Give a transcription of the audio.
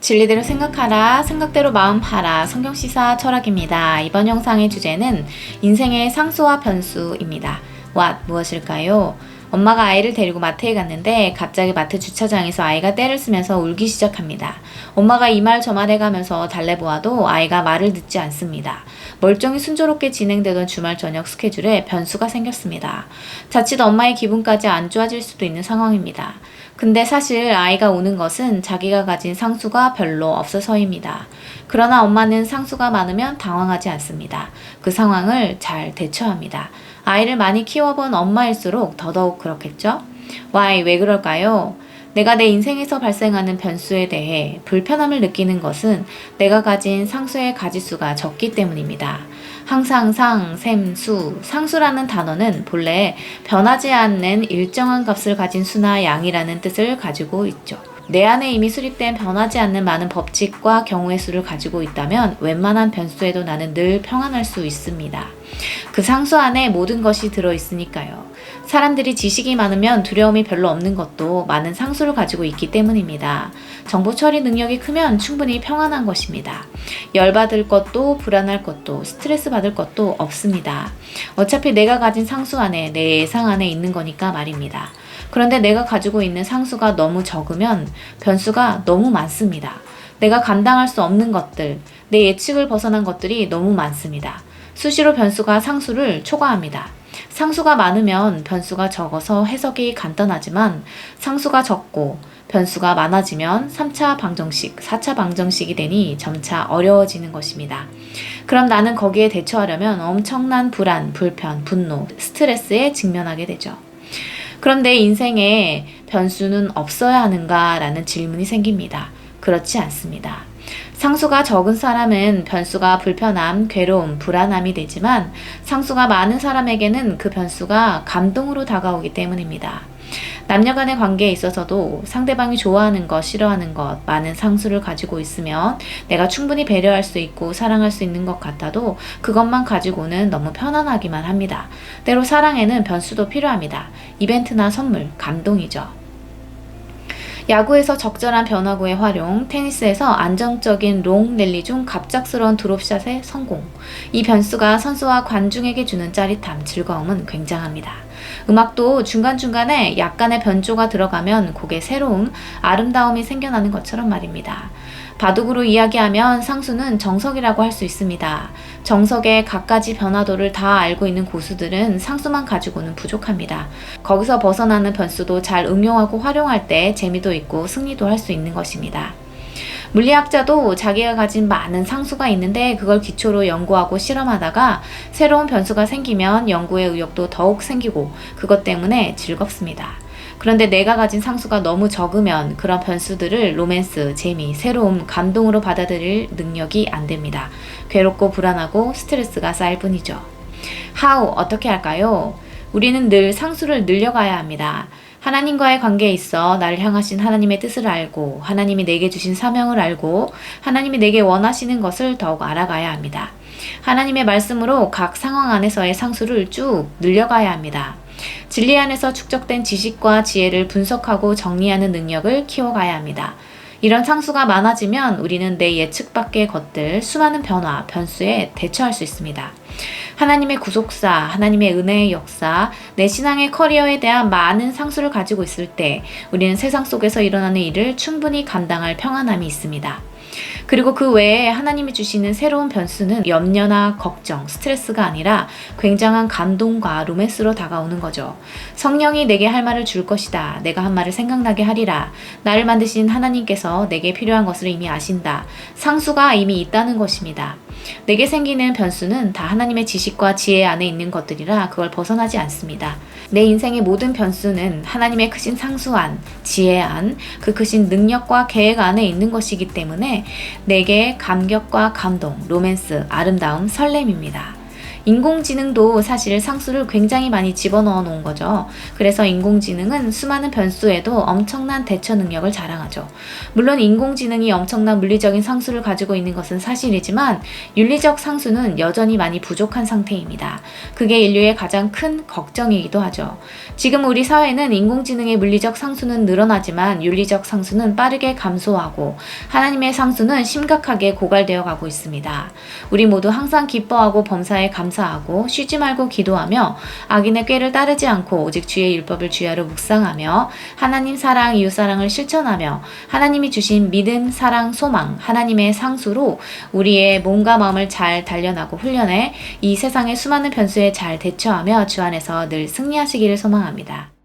진리대로 생각하라, 생각대로 마음하라, 성경시사 철학입니다. 이번 영상의 주제는 인생의 상수와 변수입니다. what, 무엇일까요? 엄마가 아이를 데리고 마트에 갔는데 갑자기 마트 주차장에서 아이가 떼를 쓰면서 울기 시작합니다. 엄마가 이 말 저 말 해가면서 달래보아도 아이가 말을 듣지 않습니다. 멀쩡히 순조롭게 진행되던 주말 저녁 스케줄에 변수가 생겼습니다. 자칫 엄마의 기분까지 안 좋아질 수도 있는 상황입니다. 근데 사실 아이가 우는 것은 자기가 가진 상수가 별로 없어서입니다. 그러나 엄마는 상수가 많으면 당황하지 않습니다. 그 상황을 잘 대처합니다. 아이를 많이 키워본 엄마일수록 더더욱 그렇겠죠? Why, 왜 그럴까요? 내가 내 인생에서 발생하는 변수에 대해 불편함을 느끼는 것은 내가 가진 상수의 가지수가 적기 때문입니다. 항상 상, 셈, 수, 상수라는 단어는 본래 변하지 않는 일정한 값을 가진 수나 양이라는 뜻을 가지고 있죠. 내 안에 이미 수립된 변하지 않는 많은 법칙과 경우의 수를 가지고 있다면 웬만한 변수에도 나는 늘 평안할 수 있습니다. 그 상수 안에 모든 것이 들어 있으니까요. 사람들이 지식이 많으면 두려움이 별로 없는 것도 많은 상수를 가지고 있기 때문입니다. 정보 처리 능력이 크면 충분히 평안한 것입니다. 열받을 것도 불안할 것도 스트레스 받을 것도 없습니다. 어차피 내가 가진 상수 안에 내 예상 안에 있는 거니까 말입니다. 그런데 내가 가지고 있는 상수가 너무 적으면 변수가 너무 많습니다. 내가 감당할 수 없는 것들, 내 예측을 벗어난 것들이 너무 많습니다. 수시로 변수가 상수를 초과합니다. 상수가 많으면 변수가 적어서 해석이 간단하지만 상수가 적고 변수가 많아지면 3차 방정식, 4차 방정식이 되니 점차 어려워지는 것입니다. 그럼 나는 거기에 대처하려면 엄청난 불안, 불편, 분노, 스트레스에 직면하게 되죠. 그런데 인생에 변수는 없어야 하는가라는 질문이 생깁니다. 그렇지 않습니다. 상수가 적은 사람은 변수가 불편함, 괴로움, 불안함이 되지만 상수가 많은 사람에게는 그 변수가 감동으로 다가오기 때문입니다. 남녀 간의 관계에 있어서도 상대방이 좋아하는 것, 싫어하는 것, 많은 상수를 가지고 있으면 내가 충분히 배려할 수 있고 사랑할 수 있는 것 같아도 그것만 가지고는 너무 편안하기만 합니다. 때로 사랑에는 변수도 필요합니다. 이벤트나 선물, 감동이죠. 야구에서 적절한 변화구의 활용, 테니스에서 안정적인 롱 랠리 중 갑작스러운 드롭샷의 성공. 이 변수가 선수와 관중에게 주는 짜릿함, 즐거움은 굉장합니다. 음악도 중간중간에 약간의 변조가 들어가면 곡에 새로움, 아름다움이 생겨나는 것처럼 말입니다. 바둑으로 이야기하면 상수는 정석이라고 할 수 있습니다. 정석의 갖가지 변화도를 다 알고 있는 고수들은 상수만 가지고는 부족합니다. 거기서 벗어나는 변수도 잘 응용하고 활용할 때 재미도 있고 승리도 할 수 있는 것입니다. 물리학자도 자기가 가진 많은 상수가 있는데 그걸 기초로 연구하고 실험하다가 새로운 변수가 생기면 연구의 의욕도 더욱 생기고 그것 때문에 즐겁습니다. 그런데 내가 가진 상수가 너무 적으면 그런 변수들을 로맨스, 재미, 새로움, 감동으로 받아들일 능력이 안 됩니다. 괴롭고 불안하고 스트레스가 쌓일 뿐이죠. How 어떻게 할까요? 우리는 늘 상수를 늘려가야 합니다. 하나님과의 관계에 있어 나를 향하신 하나님의 뜻을 알고 하나님이 내게 주신 사명을 알고 하나님이 내게 원하시는 것을 더욱 알아가야 합니다. 하나님의 말씀으로 각 상황 안에서의 상수를 쭉 늘려가야 합니다. 진리 안에서 축적된 지식과 지혜를 분석하고 정리하는 능력을 키워가야 합니다. 이런 상수가 많아지면 우리는 내 예측 밖의 것들, 수많은 변화, 변수에 대처할 수 있습니다. 하나님의 구속사, 하나님의 은혜의 역사, 내 신앙의 커리어에 대한 많은 상수를 가지고 있을 때 우리는 세상 속에서 일어나는 일을 충분히 감당할 평안함이 있습니다. 그리고 그 외에 하나님이 주시는 새로운 변수는 염려나 걱정, 스트레스가 아니라 굉장한 감동과 로맨스로 다가오는 거죠. 성령이 내게 할 말을 줄 것이다. 내가 한 말을 생각나게 하리라. 나를 만드신 하나님께서 내게 필요한 것을 이미 아신다. 상수가 이미 있다는 것입니다. 내게 생기는 변수는 다 하나님의 지식과 지혜 안에 있는 것들이라 그걸 벗어나지 않습니다. 내 인생의 모든 변수는 하나님의 크신 상수 안, 지혜 안, 그 크신 능력과 계획 안에 있는 것이기 때문에 내게 감격과 감동, 로맨스, 아름다움, 설렘입니다. 인공지능도 사실 상수를 굉장히 많이 집어넣어 놓은 거죠. 그래서 인공지능은 수많은 변수에도 엄청난 대처 능력을 자랑하죠. 물론 인공지능이 엄청난 물리적인 상수를 가지고 있는 것은 사실이지만 윤리적 상수는 여전히 많이 부족한 상태입니다. 그게 인류의 가장 큰 걱정이기도 하죠. 지금 우리 사회는 인공지능의 물리적 상수는 늘어나지만 윤리적 상수는 빠르게 감소하고 하나님의 상수는 심각하게 고갈되어 가고 있습니다. 우리 모두 항상 기뻐하고 범사에 감사하고 쉬지 말고 기도하며 악인의 꾀를 따르지 않고 오직 주의 율법을 주야로 묵상하며 하나님 사랑, 이웃 사랑을 실천하며 하나님이 주신 믿음, 사랑, 소망, 하나님의 상수로 우리의 몸과 마음을 잘 단련하고 훈련해 이 세상의 수많은 변수에 잘 대처하며 주 안에서 늘 승리하시기를 소망합니다.